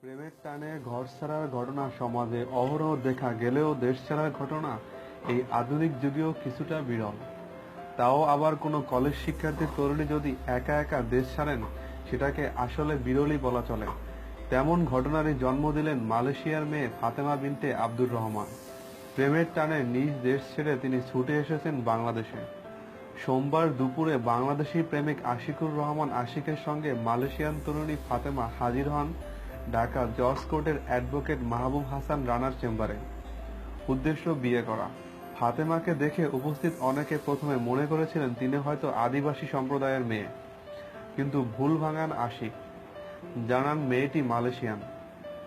প্রেমের টানে ঘর ছাড়ার ঘটনা সমাজে অহরহ দেখা গেলেও দেশ ছাড়ার ঘটনা এই আধুনিক যুগেও কিছুটা বিরল। তাও আবার কোনো কলেজ শিক্ষার্থী তরুণী যদি একা একা দেশ ছাড়েন, সেটাকে আসলে বিরলই বলা চলে। তেমন ঘটনারই জন্ম দিলেন মালয়েশিয়ার মেয়ে ফাতেমা বিনতে আব্দুর রহমান। প্রেমের টানে নিজ দেশ ছেড়ে তিনি ছুটে এসেছেন বাংলাদেশে। সোমবার দুপুরে বাংলাদেশি প্রেমিক আশিকুর রহমান আশিকের সঙ্গে মালয়েশিয়ান তরুণী ফাতেমা হাজির হন ঢাকা জজ কোর্টের অ্যাডভোকেট মাহবুব হাসান রানার চেম্বারে। উদ্দেশ্য বিয়ে করা। ফাতেমাকে দেখে উপস্থিত অনেকে প্রথমে মনে করেছিলেন তিনি হয়তো আদিবাসী সম্প্রদায়ের মেয়ে। কিন্তু ভুল ভাঙান আশিক। জানান মেয়েটি মালয়েশিয়ান।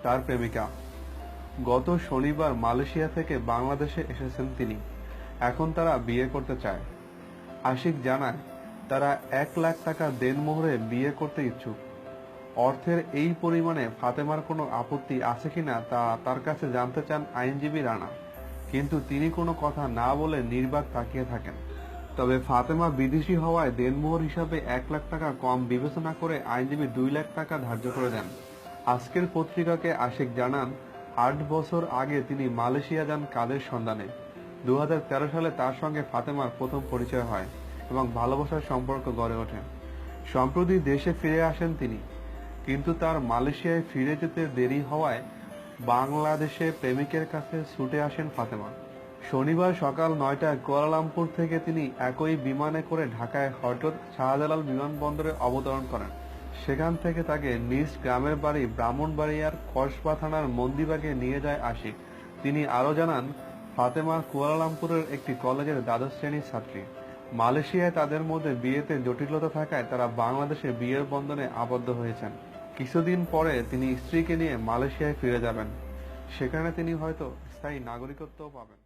তার প্রেমিকা। গত শনিবার মালয়েশিয়া থেকে বাংলাদেশে এসেছেন তিনি। এখন তারা বিয়ে করতে চায়। আশিক জানায়, তারা এক লাখ টাকা দেনমোহরে বিয়ে করতে ইচ্ছুক। অর্থের এই পরিমাণে ফাতেমার কোনো আপত্তি আছে কিনা তা তার কাছে জানতে চান আইনজীবী রানা। কিন্তু তিনি কোনো কথা না বলে নির্বাক তাকিয়ে থাকেন। তবে ফাতেমা বিদেশি হওয়ায় দেনমোহর হিসাবে এক লাখ টাকা কম বিবেচনা করে আইনজীবী দুই লাখ টাকা ধার্য করে দেন। আজকের পত্রিকাকে আশিক জানান আট বছর আগে তিনি মালয়েশিয়া যান কাজের সন্ধানে। দু হাজার তেরো সালে তার সঙ্গে ফাতেমার প্রথম পরিচয় হয় এবং ভালোবাসার সম্পর্ক গড়ে ওঠে। সম্প্রতি দেশে ফিরে আসেন তিনি। কিন্তু তার মালয়েশিয়ায় ফিরে যেতে দেরি হওয়ায় বাংলাদেশে প্রেমিকের কাছে ছুটে আসেন ফাতেমা। শনিবার সকাল নয়টায় কুয়ালালামপুর থেকে তিনি একই বিমানে করে ঢাকায় হঠাৎ শাহজালাল বিমানবন্দরে অবতরণ করেন। সেখান থেকে তাকে নিজ গ্রামের বাড়ি ব্রাহ্মণবাড়িয়ার কসবা থানার মন্দিবাগে নিয়ে যায় আশিক। তিনি আরও জানান, ফাতেমা কুয়ালালামপুরের একটি কলেজের দ্বাদশ শ্রেণির ছাত্রী। মালয়েশিয়ায় তাদের মধ্যে বিয়েতে জটিলতা থাকায় তারা বাংলাদেশে বিয়ের বন্ধনে আবদ্ধ হয়েছেন। কিছুদিন পরে তিনি স্ত্রীকে নিয়ে মালয়েশিয়ায় ফিরে যাবেন। সেখানে তিনি হয়তো স্থায়ী নাগরিকত্বও পাবেন।